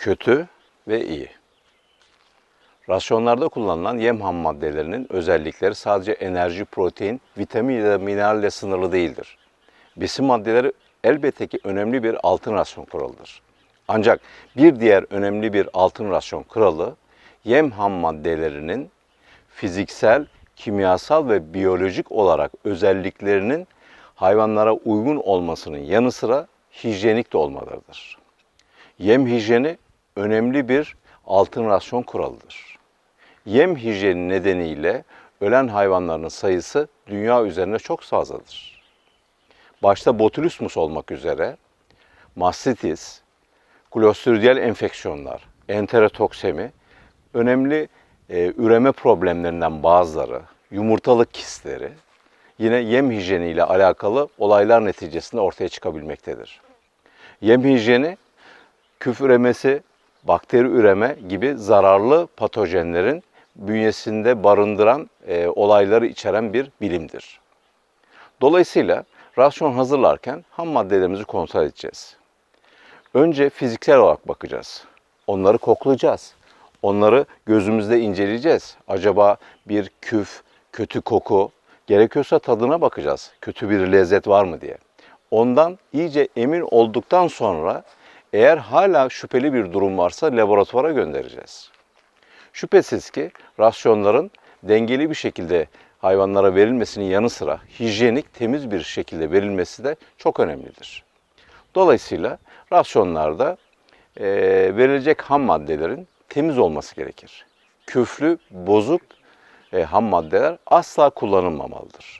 kötü ve iyi. Rasyonlarda kullanılan yem ham maddelerinin özellikleri sadece enerji, protein, vitamin ya da mineralle sınırlı değildir. Besin maddeleri elbette ki önemli bir altın rasyon kuralıdır. Ancak bir diğer önemli bir altın rasyon kuralı yem ham maddelerinin fiziksel, kimyasal ve biyolojik olarak özelliklerinin hayvanlara uygun olmasının yanı sıra hijyenik de olmalarıdır. Yem hijyeni önemli bir altın rasyon kuralıdır. Yem hijyeni nedeniyle ölen hayvanların sayısı dünya üzerinde çok fazladır. Başta botulismus olmak üzere mastitis, klostridyal enfeksiyonlar, enterotoksemi, önemli e, üreme problemlerinden bazıları, yumurtalık kistleri yine yem hijyeni ile alakalı olaylar neticesinde ortaya çıkabilmektedir. Yem hijyeni küf üremesi, bakteri üreme gibi zararlı patojenlerin bünyesinde barındıran e, olayları içeren bir bilimdir. Dolayısıyla rasyon hazırlarken ham maddelerimizi kontrol edeceğiz. Önce fiziksel olarak bakacağız. Onları koklayacağız. Onları gözümüzde inceleyeceğiz. Acaba bir küf, kötü koku, gerekiyorsa tadına bakacağız. Kötü bir lezzet var mı diye. Ondan iyice emin olduktan sonra eğer hala şüpheli bir durum varsa laboratuvara göndereceğiz. Şüphesiz ki rasyonların dengeli bir şekilde hayvanlara verilmesinin yanı sıra hijyenik, temiz bir şekilde verilmesi de çok önemlidir. Dolayısıyla rasyonlarda e, verilecek ham maddelerin temiz olması gerekir. Küflü, bozuk e, ham maddeler asla kullanılmamalıdır.